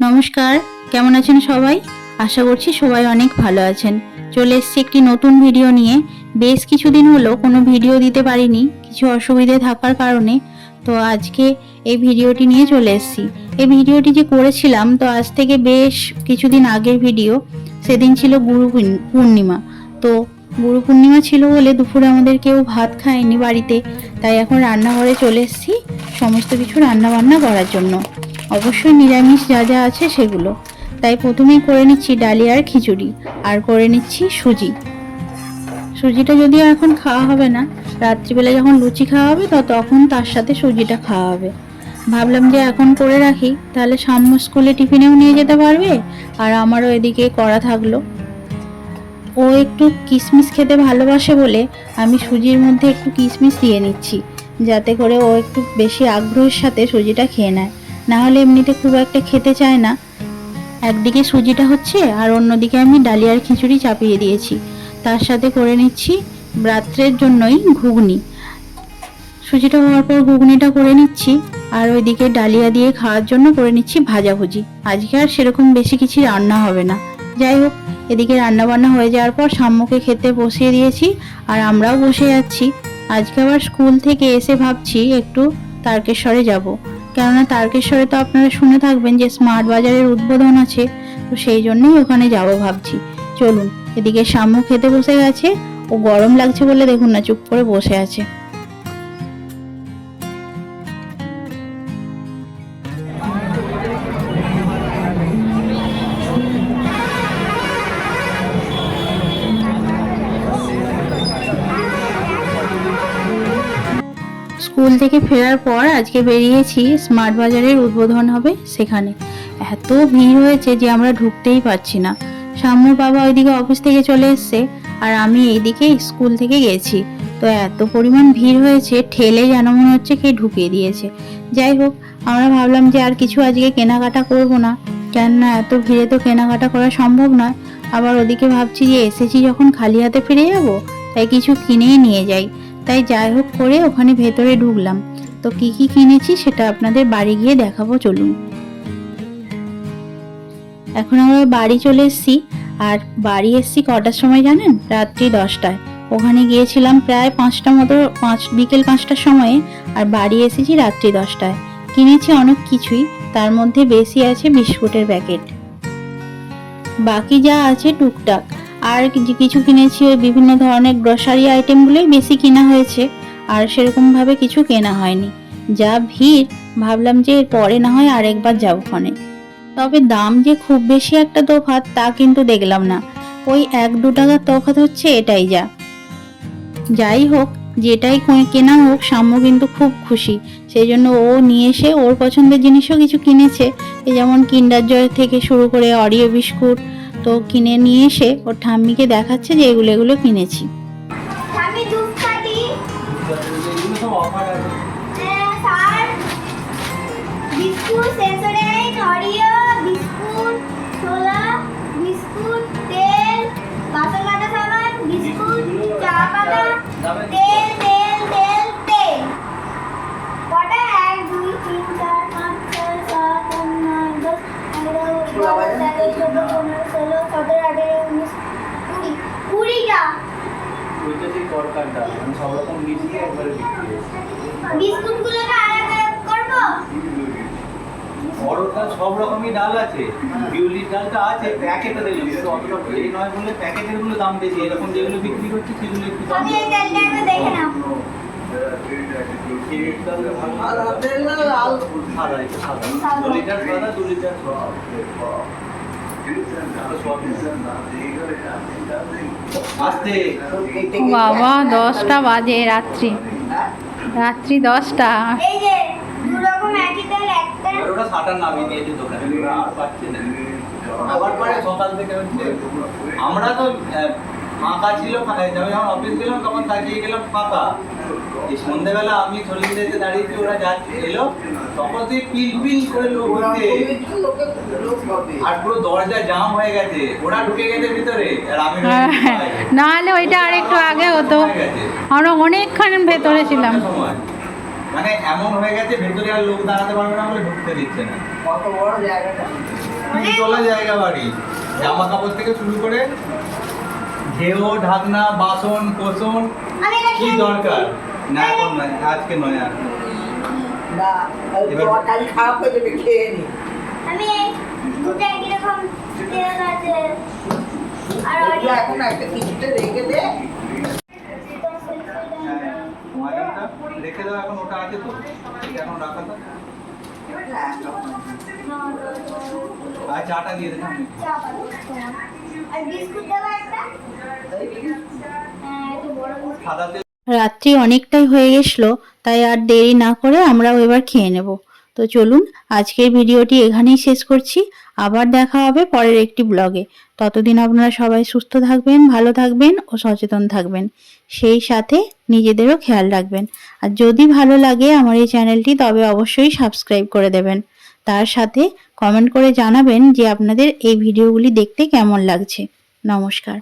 নমস্কার, কেমন আছেন সবাই? আশা করছি সবাই অনেক ভালো আছেন। চলে এসছি একটি নতুন ভিডিও নিয়ে। বেশ কিছুদিন হলো কোনো ভিডিও দিতে পারিনি, কিছু অসুবিধে থাকার কারণে। তো আজকে এই ভিডিওটি নিয়ে চলে এসেছি। এই ভিডিওটি যে করেছিলাম, তো আজ থেকে বেশ কিছুদিন আগের ভিডিও। সেদিন ছিল গুরু পূর্ণিমা। তো গুরু পূর্ণিমা ছিল বলে দুপুরে আমাদের কেউ ভাত খায়নি বাড়িতে। তাই এখন রান্নাঘরে চলে এসেছি, সমস্ত কিছু রান্না বান্না করার জন্য। অবশ্যই নিরামিষ যা যা আছে সেগুলো। তাই প্রথমেই করে নিচ্ছি ডালিয়ার খিচুড়ি, আর করে নিচ্ছি সুজি। সুজিটা যদিও এখন খাওয়া হবে না, রাত্রিবেলা যখন লুচি খাওয়া হবে তো তখন তার সাথে সুজিটা খাওয়া হবে। ভাবলাম যে এখন করে রাখি, তাহলে সাম্য স্কুলে টিফিনেও নিয়ে যেতে পারবে, আর আমারও এদিকে করা থাকল। ও একটু কিশমিশ খেতে ভালোবাসে বলে আমি সুজির মধ্যে একটু কিশমিশ দিয়ে নিচ্ছি, যাতে করে ও একটু বেশি আগ্রহের সাথে সুজিটা খেয়ে নেয়। না হলে এমনিতে খুব একটা খেতে চায় না। একদিকে সুজিটা হচ্ছে আর অন্যদিকে আমি ডালিয়ার খিচুড়ি চাপিয়ে দিয়েছি। তার সাথে করে নিচ্ছি রাত্রের জন্যই ঘুগনি। সুজিটা হওয়ার পর ঘুগনিটা করে নিচ্ছি আর ওইদিকে ডালিয়া দিয়ে খাওয়ার জন্য করে নিচ্ছি ভাজাভুজি আজকে আর সেরকম বেশি কিছু রান্না হবে না। যাই হোক, এদিকে রান্না বান্না হয়ে যাওয়ার পর সাম্যকে খেতে বসিয়ে দিয়েছি আর আমরাও বসে যাচ্ছি আজকে আবার স্কুল থেকে এসে ভাবছি একটু তারকেশ্বরে যাব। কেননা তারকেশ্বরে তো আপনারা শুনে থাকবেন যে স্মার্ট বাজারের উদ্বোধন আছে, তো সেই জন্যই ওখানে যাব ভাবছি। চলুন, এদিকে শামু খেতে বসে গেছে ও গরম লাগছে বলে দেখুন না, চুপ করে বসে আছে। স্কুল থেকে ফেরার পর আজকে বেরিয়েছি স্মার্ট বাজারের উদ্বোধন হবে সেখানে। এত ভিড় হয়েছে যে আমরা ঢুকতেই পারছি না। সাম্য বাবা ওইদিকে অফিস থেকে চলে এসছে আর আমি এইদিকে স্কুল থেকে গেছি। তো এত পরিমাণ ভিড় হয়েছে, ঠেলে যেন মনে হচ্ছে কে ঢুকিয়ে দিয়েছে। যাই হোক, আমরা ভাবলাম যে আর কিছু আজকে কেনাকাটা করব না। কেননা এত ভিড়ে তো কেনাকাটা করা সম্ভব নয়। আবার ওদিকে ভাবছি যে এসেছি যখন খালি হাতে ফিরে যাব, তাই কিছু কিনেই নিয়ে যাই। তাই যাই হোক করে ওখানে ভেতরে ঢুকলাম। তো কি কি কিনেছি সেটা আপনাদের বাড়ি গিয়ে দেখাবো, চলুন। এখন আমরা বাড়ি চলে এসেছি। আর বাড়ি এসেছি কটার সময় জানেন? রাত্রি দশটায়। ওখানে গিয়েছিলাম প্রায় পাঁচটা মতো, পাঁচ, বিকেল পাঁচটার সময়ে। আর বাড়ি এসেছি রাত্রি দশটায়। কিনেছি অনেক কিছুই। তার মধ্যে বেশি আছে বিস্কুটের প্যাকেট। বাকি যা আছে টুকটাক। আর কিছু কিনেছি, ওই বিভিন্ন ধরনের গ্রসারি আইটেমগুলোই বেশি কেনা হয়েছে। আর সেরকমভাবে কিছু কেনা হয়নি। যা ভিড়, ভাবলাম যে পরে না হয় আরেকবার যাব ওখানে তবে দাম যে খুব বেশি একটা তফাৎ, তা কিন্তু দেখলাম না। ওই এক দু টাকার তফাৎ হচ্ছে এটাই যা। যাই হোক, যেটাই কেনা হোক, সাম্য কিন্তু খুব খুশি। সেই জন্য ও নিয়ে এসে ওর পছন্দের জিনিসও কিছু কিনেছে। যেমন কিন্ডার জয় থেকে শুরু করে অরিও বিস্কুট তো কিনে নিয়ে এসে ওর ঠাম্মিকে দেখাচ্ছে যে এগুলো এগুলো কিনেছি। আমি বড়টা সব রকমই ডাল আছে বিউলির ডালটা আছে প্যাকেটে দেখলাম অতটা এই নয় বলে প্যাকেটেরগুলো দাম বেশি। এরকম যেগুলো বিক্রি করছে সেগুলো একটু দাম বাবা দশটা বাজে রাত্রি। রাত্রি দশটা। আমরা তো ফাঁকা ছিল ফাঁকা আমি যখন অফিস গেলাম তখন তাকিয়ে গেলাম ফাঁকা। এই সন্ধ্যেবেলা আমি চল্লিশ দাঁড়িয়েছি ওরা যাচ্ছে এলো তখন তুই পিল পিল করে লোক আর পুরো দরজা জাম হয়ে গেছে। ওরা ঢুকে গেছে ভিতরে আর আমি গেছি বাইরে। না হলে ওইটা আর একটু আগে হতো। আমরা অনেকক্ষণ ভেতরে ছিলাম। মানে এমন হয়ে গেছে ভেতরে আর লোক দাঁড়াতে পারবে না বলে ঢুকতে দিচ্ছে না। কত বড় জায়গাটা। জায়গা বাড়ি। জামা কাপড় থেকে শুরু করে ঢেউ ঢাকনা বাসন কোসন কি দরকার? না এখন নয় আজকে নয় আর। না তরকারি খারাপ হয়ে যাবে খেয়ে নি। আমি দুটো একই রকম তেল আছে আর এখন একটা কিছুতে রেখে দে। হ্যাঁ, রেখে দাও এখন ওটা আছে তো। এখন রাখা দিয়ে দেখাম আর বিস্কুট দেবো একটা হ্যাঁ একটু বড় বিস্কুট সাদাতে রাত্রি অনেকটাই হয়ে গেছিল তাই আর দেরি না করে আমরা এবার খেয়ে নেব। তো চলুন আজকের ভিডিওটি এখানেই শেষ করছি। আবার দেখা হবে পরের একটি ব্লগে। ততদিন আপনারা সবাই সুস্থ থাকবেন, ভালো থাকবেন ও সচেতন থাকবেন। সেই সাথে নিজেদেরও খেয়াল রাখবেন। আর যদি ভালো লাগে আমার এই চ্যানেলটি, তবে অবশ্যই সাবস্ক্রাইব করে দেবেন। তার সাথে কমেন্ট করে জানাবেন যে আপনাদের এই ভিডিওগুলি দেখতে কেমন লাগছে। নমস্কার।